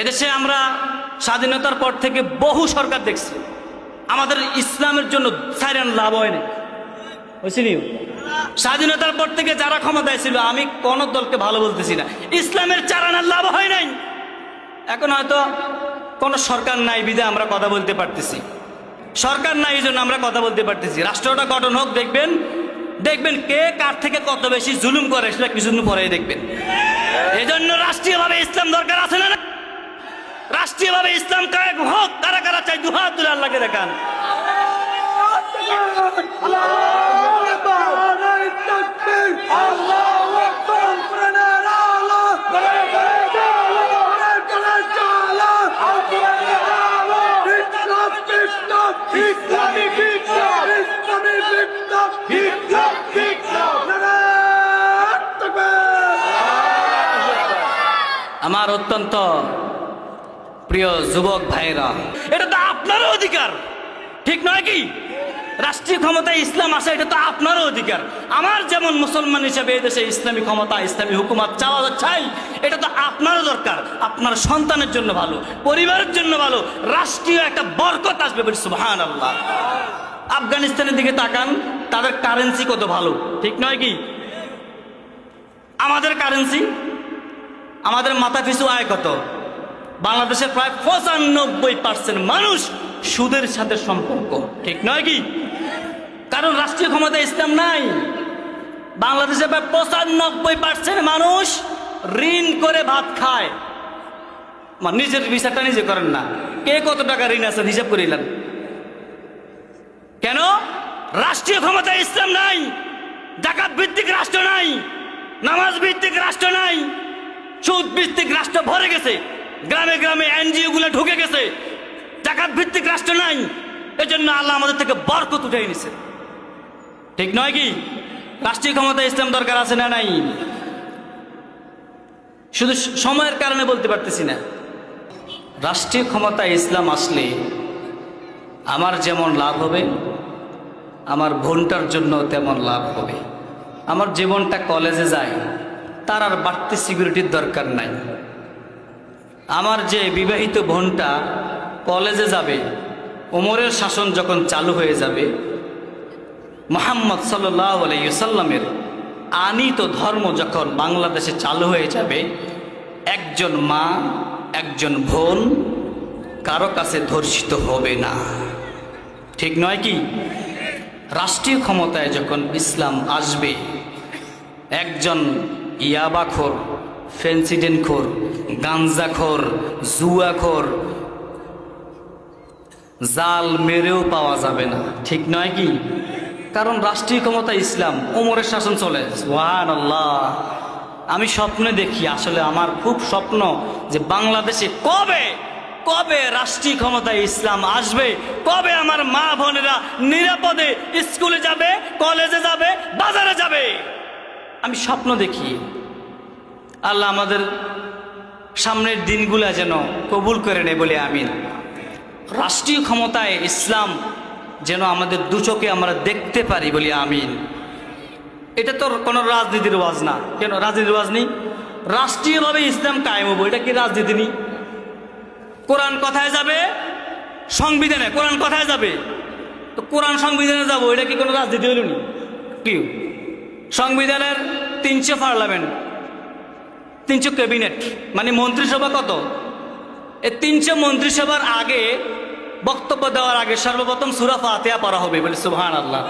এদেশে আমরা স্বাধীনতার পর থেকে বহু সরকার দেখছি। আমাদের ইসলামের জন্য সাইরান লাভ হয়নি হয়েছিল স্বাধীনতার পর থেকে যারা ক্ষমতায় ছিল, আমি কোন দলকে ভালো বলতেছি না। ইসলামের চারানার লাভ হয় নাই। এখন হয়তো কোনো সরকার নাই বিধে আমরা কথা বলতে পারতেছি। সরকার নাই জন্য আমরা কথা বলতে পারতেছি। রাষ্ট্রটা গঠন হোক, দেখবেন দেখবেন কে কার থেকে কত বেশি জুলুম করে সেটা কিছুদিন পরেই দেখবেন। এই জন্য রাষ্ট্রীয়ভাবে ইসলাম দরকার আছে না রাষ্ট্রীয়ভাবে ইসলাম কায়েম হোক কারা কারা চাই দুহাত তুলে আল্লাহকে দেখান। ইসলামী বিপ্লব প্রিয় যুবক ভাইরা। এটা তো আপনারও অধিকার। ঠিক নয় কি? রাষ্ট্রীয় ক্ষমতায় ইসলাম আসা এটা তো আপনারও অধিকার। আমার যেমন মুসলমান হিসেবে দেশে ইসলামী ক্ষমতা, ইসলামী হুকুমত চাওয়া চাই এটা তো আপনারও দরকার। আপনার সন্তানের জন্য ভালো, পরিবারের জন্য ভালো, রাষ্ট্রীয় একটা বরকত আসবে বলি সুবহান আল্লাহ আফগানিস্তানের দিকে তাকান, তাদের কারেন্সি কত ভালো, ঠিক নয় কি? আমাদের কারেন্সি আমাদের মাথা পিছু আয় কত? বাংলাদেশের প্রায় পঁচানব্বই পার্সেন্ট মানুষ সুদের সাথে সম্পর্ক। ঠিক নয় কি? কারণ রাষ্ট্রীয় ক্ষমতা ইসলাম নাই। বাংলাদেশে প্রায় পঁচানব্বই পার্সেন্ট মানুষ ঋণ করে ভাত খায়। নিজের বিচারটা নিজে করেন না। কে কত টাকা ঋণ আছে হিসাব করিলেন কেন? রাষ্ট্রীয় ক্ষমতা ইসলাম নাই। জাকাত ভিত্তিক রাষ্ট্র নাই। নামাজ ভিত্তিক রাষ্ট্র নাই। সুদ ভিত্তিক রাষ্ট্র ভরে গেছে। গ্রামে গ্রামে এনজিও গুলো ঢুকে গেছে। জাকাত ভিত্তিক রাষ্ট্র নাই। এজন্য আল্লাহ আমাদের থেকে বরকত উঠাই নিছে। ঠিক নয় কি? রাষ্ট্রীয় ক্ষমতা ইসলাম দরকার আছে না নাই? শুধু সময়ের কারণে বলতে পারতেছি না। রাষ্ট্রীয় ক্ষমতা ইসলাম আসলে আমার যেমন লাভ হবে, আমার বোনটার জন্য তেমন লাভ হবে। আমার জীবনটা কলেজে যায়, তার আর বাড়তি সিকিউরিটির দরকার নাই। আমার যে বিবাহিত বোনটা কলেজে যাবে, ওমরের শাসন যখন চালু হয়ে যাবে, মোহাম্মদ সাল্লাহ আনিত ধর্ম যখন বাংলাদেশে চালু হয়ে যাবে, একজন মা, একজন বোন কারও কাছে ধর্ষিত হবে না। ঠিক নয় কি? রাষ্ট্রীয় ক্ষমতায় যখন ইসলাম আসবে, একজন ইয়াবাখোর ফেন্সিডেন্টখোর গাঞ্জাখোর, জুয়াখোর। জাল মেরেও পাওয়া যাবে না, ঠিক নয় কি? কারণ রাষ্ট্রীয় ক্ষমতা ইসলাম, ওমরের শাসন চলে। ওয়ান আল্লাহ আমি স্বপ্নে দেখি, আসলে আমার খুব স্বপ্ন যে বাংলাদেশে কবে কবে রাষ্ট্রীয় ক্ষমতায় ইসলাম আসবে, কবে আমার মা বোনেরা নিরাপদে স্কুলে যাবে, কলেজে যাবে, বাজারে যাবে? আমি স্বপ্ন দেখি আল্লাহ আমাদের সামনের দিনগুলা যেন কবুল করে নেয় বলে আমিন। রাষ্ট্রীয় ক্ষমতায় ইসলাম যেন আমাদের দুচোখে আমরা দেখতে পারি বলি আমিন। এটা তো কোনো রাজনীতির ওয়াজ না। কেন রাজনীতির ওয়াজ নেই? রাষ্ট্রীয়ভাবে ইসলাম কায়েম হব, এটা কি রাজনীতি নেই? কোরআন কথায় যাবে? সংবিধানে। কোরআন কথায় যাবে? তো কোরআন সংবিধানে যাব, এটা কি কোনো রাজনীতি হইল নি? কি? সংবিধানের তিনশো পার্লামেন্ট। তিনশো ক্যাবিনেট। মানে মন্ত্রিসভা কত? এই তিনশো মন্ত্রিসভার আগে বক্তব্য দেওয়ার আগে সর্বপ্রথম সুরা ফাতেহা পড়া হবে বলে সুহান আল্লাহ